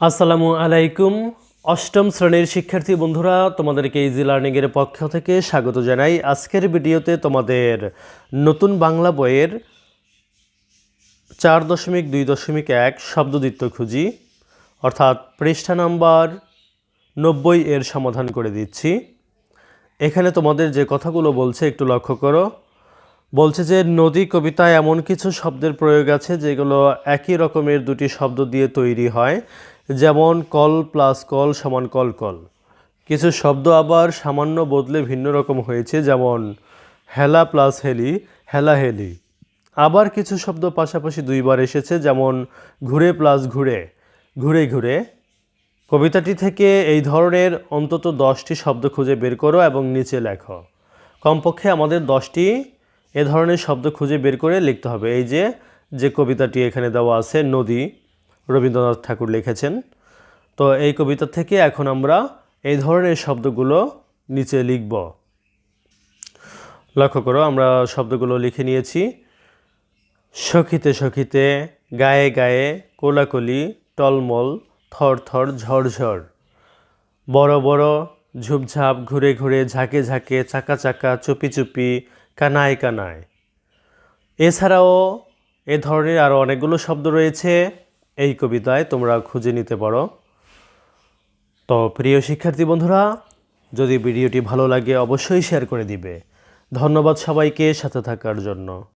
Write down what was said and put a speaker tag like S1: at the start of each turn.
S1: আসসালামু আলাইকুম। অষ্টম শ্রেণির শিক্ষার্থী বন্ধুরা, তোমাদেরকে ইজি লার্নিংয়ের পক্ষ থেকে স্বাগত জানাই। আজকের ভিডিওতে তোমাদের নতুন বাংলা বইয়ের চার দশমিক দুই দশমিক এক শব্দদিত্য খুঁজি, অর্থাৎ পৃষ্ঠা নাম্বার নব্বই এর সমাধান করে দিচ্ছি। এখানে তোমাদের যে কথাগুলো বলছে, একটু লক্ষ্য করো। বলছে যে, নদী কবিতায় এমন কিছু শব্দের প্রয়োগ আছে যেগুলো একই রকমের দুটি শব্দ দিয়ে তৈরি হয়। যেমন কল প্লাস কল সমান কল কল। কিছু শব্দ আবার সামান্য বদলে ভিন্ন রকম হয়েছে, যেমন হেলা প্লাস হেলি, হেলা হেলি। আবার কিছু শব্দ পাশাপাশি দুইবার এসেছে, যেমন ঘুরে প্লাস ঘুরে ঘুরে ঘুরে। কবিতাটি থেকে এই ধরনের অন্তত দশটি শব্দ খুঁজে বের করো এবং নিচে লেখো। কমপক্ষে আমাদের দশটি এ ধরনের শব্দ খুঁজে বের করে লিখতে হবে। এই যে যে কবিতাটি এখানে দেওয়া আছে, নদী রবীন্দ্রনাথ ঠাকুর লিখেছেন। তো এই কবিতা থেকে এখন আমরা এই ধরনের শব্দগুলো নিচে লিখব। লক্ষ্য করো, আমরা শব্দগুলো লিখে নিয়েছি। সখিতে সখিতে, গায়ে গায়ে কোলাকলি, টলমল, থর থর ঝড়ঝড় বড় বড়, ঝুপঝাপ, ঘুরে ঘুরে, ঝাঁকে ঝাঁকে, চাকা চাকা, চুপি চুপি, কানায় কানায়। এছাড়াও এ ধরনের আরও অনেকগুলো শব্দ রয়েছে। এই কবিতায় তোমরা খুঁজে নিতে পারো। তো প্রিয় শিক্ষার্থী বন্ধুরা, যদি ভিডিওটি ভালো লাগে, অবশ্যই শেয়ার করে দিবে। ধন্যবাদ সবাইকে সাথে থাকার জন্য।